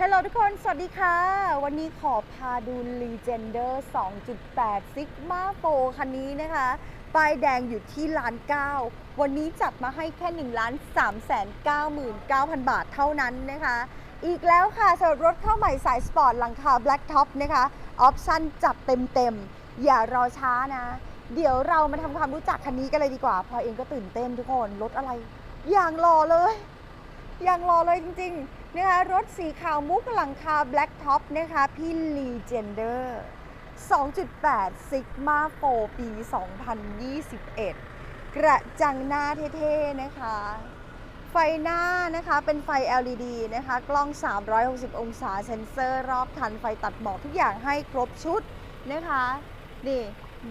ฮัลโหลทุกคน สวัสดีค่ะ วันนี้ขอพาดู Legender 2.8 Sigma 4คันนี้นะคะ ป้ายแดงอยู่ที่ล้านเก้าวันนี้จัดมาให้แค่1ล้าน3แสน99,000 บาทเท่านั้นนะคะ อีกแล้วค่ะสำหรับรถเข้าใหม่สายสปอร์ตหลังคา Black Top นะคะ ออปชั่นจัดเต็มๆ อย่ารอช้านะ เดี๋ยวเรามาทำความรู้จักคันนี้กันเลยดีกว่า พอเองก็ตื่นเต้นทุกคน รถอะไร อย่างรอเลย อย่างรอเลยจริงๆนะคะรถสีขาวมุกหลังคา Black Top นะคะพี่ Legender 2.8 Sigma 4ปี 2021 กระจังหน้าเท่ๆนะคะ ไฟหน้านะคะเป็นไฟ LED นะคะ กล้อง 360 องศาเซ็นเซอร์รอบคันไฟตัดหมอกทุกอย่างให้ครบชุดนะคะนี่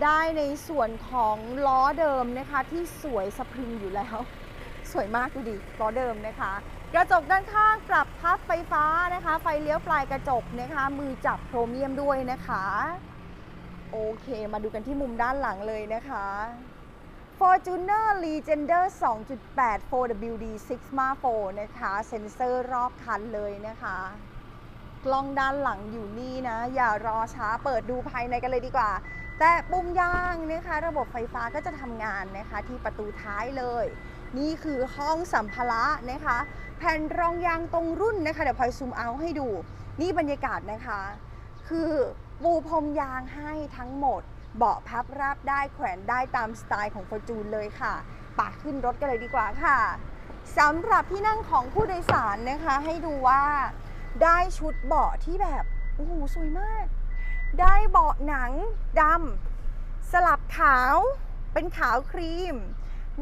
ได้ในส่วนของล้อเดิมนะคะที่สวยสะพรึงอยู่แล้ว สวยมากดูดิล้อเดิมนะคะ กระจกด้านข้างปรับพับไฟฟ้านะคะ ไฟเลี้ยวปลายกระจกนะคะ มือจับโครเมียมด้วยนะคะ โอเค มาดูกันที่มุมด้านหลังเลยนะคะ Fortuner Legender 2.8 4WD Sigma 4นะคะ เซ็นเซอร์รอบคันเลยนะคะกล้องด้านหลังอยู่นี่นะ อย่ารอช้าเปิดดูภายในกันเลยดีกว่า แต่ปุ่มย่างนะคะ ระบบไฟฟ้าก็จะทำงานนะคะที่ประตูท้ายเลย นี่คือห้องสัมภาระนะคะ แผ่นรองยางตรงรุ่นนะคะ เดี๋ยวพลอยซูมเอาให้ดู นี่บรรยากาศนะคะ คือปูพรมยางให้ทั้งหมด เบาะพับราบได้แขวนได้ตามสไตล์ของฟอร์จูนเลยค่ะปะขึ้นรถกันเลยดีกว่าค่ะสำหรับที่นั่งของผู้โดยสารนะคะ ให้ดูว่าได้ชุดเบาะที่แบบโอ้โหสวยมาก ได้เบาะหนังดำสลับขาวเป็นขาวครีม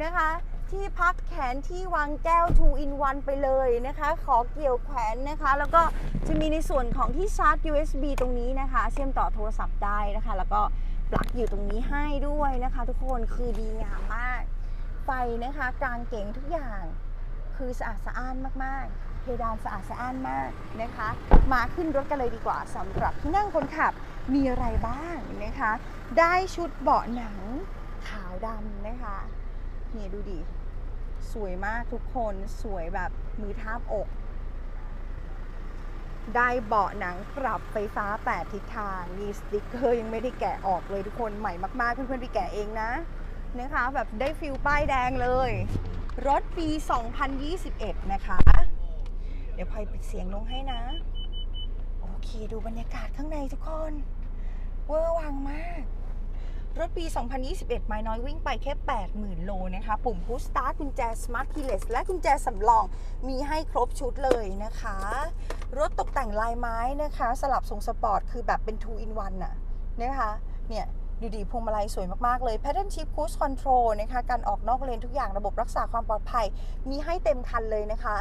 นะคะ ที่พักแขนที่วางแก้ว 2 in 1 ไปเลยนะคะ ขอเกี่ยวแขวนนะคะ แล้วก็จะมีในส่วนของที่ชาร์จ USB ตรงนี้นะคะ เชื่อมต่อโทรศัพท์ได้นะคะ แล้วก็ปลั๊กอยู่ตรงนี้ให้ด้วยนะคะ ทุกคนคือดีงามมาก ไฟนะคะกลางเก๋งทุกอย่างคือสะอาดสะอ้านมากๆ เพดานสะอาดสะอ้านมากนะคะ มาขึ้นรถกันเลยดีกว่าสำหรับที่นั่งคนขับมีอะไรบ้างนะคะ ได้ชุดเบาะหนังขาวดำนะคะ นี่ดูดิ สวยมากทุกคนสวยแบบมือทาบอก ได้เบาะหนังปรับไฟฟ้า 8 ทิศทาง มีสติกเกอร์ยังไม่ได้แกะออกเลยทุกคนใหม่มากๆเพื่อนๆไปแกะเองนะนะคะแบบได้ฟิลป้ายแดงเลย รถปี 2021 นะคะ เดี๋ยวพลอยปิดเสียงลงให้นะ โอเค ดูบรรยากาศข้างในทุกคน เวอร์วังมาก รถปี 2021 ไม้น้อยวิ่งไปแค่ 80,000 โลนะคะ ปุ่ม Push Start กุญแจ Smart Keyless และกุญแจสำรองมีให้ครบชุดเลยนะคะ รถตกแต่งลายไม้นะคะ สลับทรงสปอร์ต คือแบบเป็น 2 in 1น่ะนะคะ เนี่ยดูดีพวงมาลัยสวยมาก ๆ เลย Pattern Shift Cruise Control นะคะ การออกนอกเลนทุกอย่างระบบรักษาความปลอดภัย มีให้เต็มคันเลยนะคะ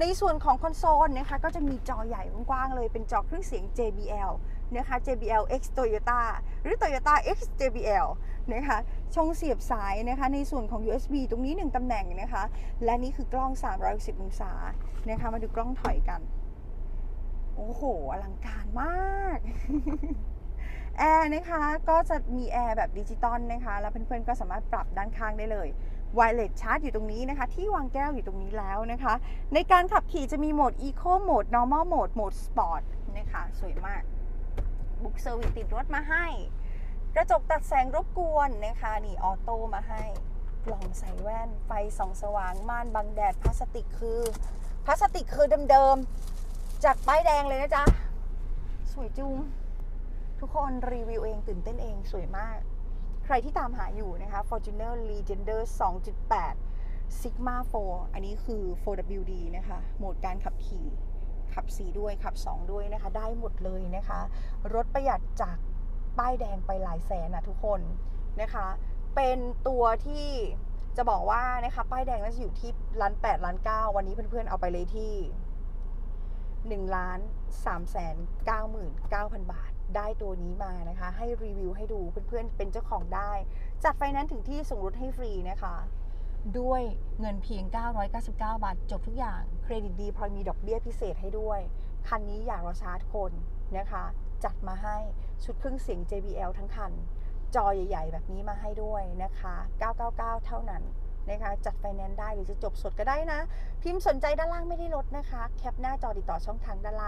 ในส่วนของคอนโซลนะคะ ก็จะมีจอใหญ่กว้างๆเลยเป็นจอเครื่องเสียง JBL นะคะ JBL X Toyota หรือ Toyota X JBL นะคะช่องเสียบสายนะคะในส่วนของ USB ตรงนี้ 1 ตำแหน่งนะคะ และนี่คือกล้อง 360 องศานะคะมาดูกล้องถอยกัน โอ้โห อลังการมากแอร์นะคะก็จะมีแอร์แบบดิจิตอลนะคะ แล้วเพื่อนๆก็สามารถปรับด้านข้างได้เลยไวเลสชาร์จอยู่ตรงนี้นะคะ ที่วางแก้วอยู่ตรงนี้แล้วนะคะ ในการขับขี่จะมีโหมด Eco โหมด Normal โหมดโหมด Sport นะคะ สวยมาก บุ๊กเซอร์วิสติดรถมาให้ กระจกตัดแสงรบกวนนะคะนี่ออโต้มาให้ กล่องใส่แว่น ไฟส่องสว่าง ม่านบังแดดพลาสติกคือพลาสติกคือเดิมๆ จากป้ายแดงเลยนะจ๊ะ สวยจุงทุกคนรีวิวเองตื่นเต้นเองสวยมาก ใครที่ตามหาอยู่นะคะ Fortuner Legender 2.8 Sigma 4 อันนี้คือ 4WD นะคะ โหมดการขับขี่ ขับ 4 ด้วยขับ 2 ด้วยนะคะ ได้หมดเลยนะคะ รถประหยัดจากป้ายแดงไปหลายแสนนะทุกคนนะคะ เป็นตัวที่จะบอกว่านะคะป้ายแดงน่าจะอยู่ที่ล้าน8ล้าน9วันนี้เพื่อนๆเอาไปเลยที่1ล้าน3แสน9หมื่น9,000บาท ได้ตัวนี้มานะคะ ให้รีวิวให้ดูเพื่อนๆเป็นเจ้าของได้ จัดไฟแนนซ์ถึงที่ส่งรถให้ฟรีนะคะ ด้วยเงินเพียง 999 บาท จบทุกอย่างเครดิตดีพลอยมีดอกเบี้ยพิเศษให้ด้วย คันนี้อย่ารอชาร์จคนนะคะ จัดมาให้ชุดเครื่องเสียง JBL ทั้งคัน จอใหญ่ ๆ แบบนี้มาให้ด้วยนะคะ 999 เท่านั้นนะคะจัดไฟแนนซ์ได้หรือจะจบสดก็ได้นะ พิมพ์สนใจด้านล่างไม่ได้ลดนะคะ แคปหน้าจอติดต่อช่องทางด้านล่าง